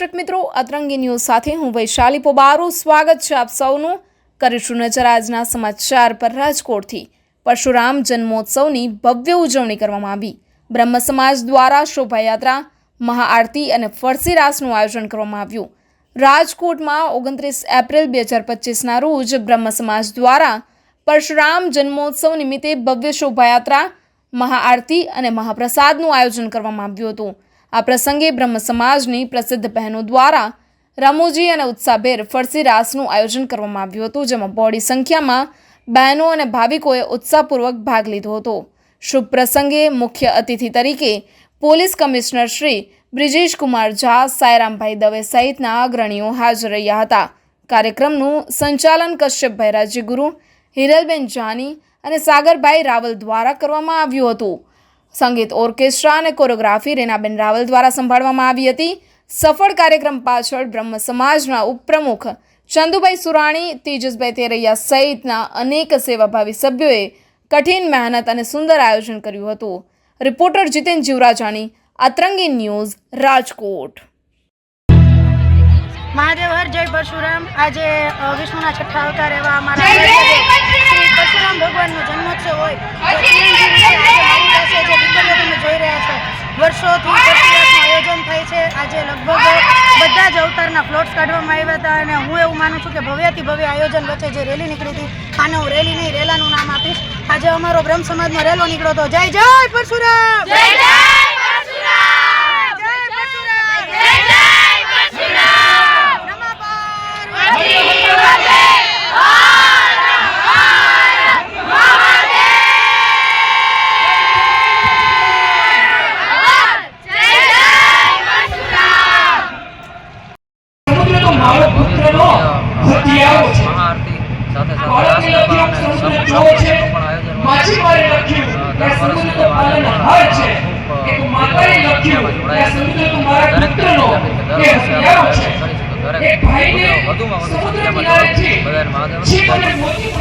દર્શક મિત્રો, અતરંગી ન્યૂઝ સાથે હું વૈશાલી પોબારો. સ્વાગત છે આપ સૌનું. કરીશું નજર આજના સમાચાર પર રાજકોટથી. પરશુરામ જન્મોત્સવની ભવ્ય ઉજવણી કરવામાં આવી. બ્રહ્મ સમાજ દ્વારા શોભાયાત્રા, મહાઆરતી અને ફરસી રાસનું આયોજન કરવામાં આવ્યું. રાજકોટમાં ઓગણત્રીસ એપ્રિલ બે હજાર પચીસના રોજ બ્રહ્મ સમાજ દ્વારા પરશુરામ જન્મોત્સવ નિમિત્તે ભવ્ય શોભાયાત્રા, મહાઆરતી અને મહાપ્રસાદનું આયોજન કરવામાં આવ્યું હતું. આ પ્રસંગે બ્રહ્મ સમાજની પ્રસિદ્ધ બહેનો દ્વારા રમૂજી અને ઉત્સાહભેર ફરસી રાસનું આયોજન કરવામાં આવ્યું હતું, જેમાં બહોળી સંખ્યામાં બહેનો અને ભાવિકોએ ઉત્સાહપૂર્વક ભાગ લીધો હતો. શુભ પ્રસંગે મુખ્ય અતિથિ તરીકે પોલીસ કમિશનર શ્રી બ્રિજેશ કુમાર ઝા, સાયરામભાઈ દવે સહિતના અગ્રણીઓ હાજર રહ્યા હતા. કાર્યક્રમનું સંચાલન કશ્યપભાઈ રાજ્યગુરુ, હિરલબેન જાની અને સાગરભાઈ રાવલ દ્વારા કરવામાં આવ્યું હતું. સંગીત ઓર્કેસ્ટ્રા અને કોરિયોગ્રાફી રેનાબેન રાવલ દ્વારા સંભાળવામાં આવી હતી. સફળ કાર્યક્રમ પાછળ બ્રહ્મ સમાજના ઉપપ્રમુખ ચંદુભાઈ સુરાણી તેજસભાઈ તેરૈયા સહિતના અનેક સેવાભાવી સભ્યોએ કઠિન મહેનત અને સુંદર આયોજન કર્યું હતું. Reporter Jiten Jivrajani Atrangi news Rajkot. Mahadev હર જય પરશુરામ. આજે વિષ્ણુના છઠ્ઠા અવતાર એવા અમારા શ્રી પરશુરામ! ભગવાનનો જન્મોત્સવ હોય. અવતારના ફ્લોટ્સ કાઢવામાં આવ્યા હતા અને હું એવું માનું છું કે ભવ્યથી ભવ્ય આયોજન વચ્ચે જે રેલી નીકળી હતી, આને હું રેલી નહીં, રેલાનું નામ આપીશ. આજે અમારો બ્રહ્મ સમાજનો રેલો નીકળ્યો હતો. જય જય પરશુરામ જય પરશુરામ જય જય પરશુરામ નમઃ પાર્વતી સમુદ્ર તો મારો પુત્રનો હથિયારો છે મહાઆરતી સાથે સાથે બાળકને રાસ નથી ગરબા આમ સમુદ્ર જોવો અને છે પણ આયોજન હોય છે. માછીમારે લખ્યું કે સમુદ્ર પાલન હાર છે. એક માતાએ લખ્યું કે સમુદ્ર તો છે દરેક પુત્રનો વર્ષે હથિયારો છે. એક ભાઈને સમુદ્ર કિનારેથી મોતી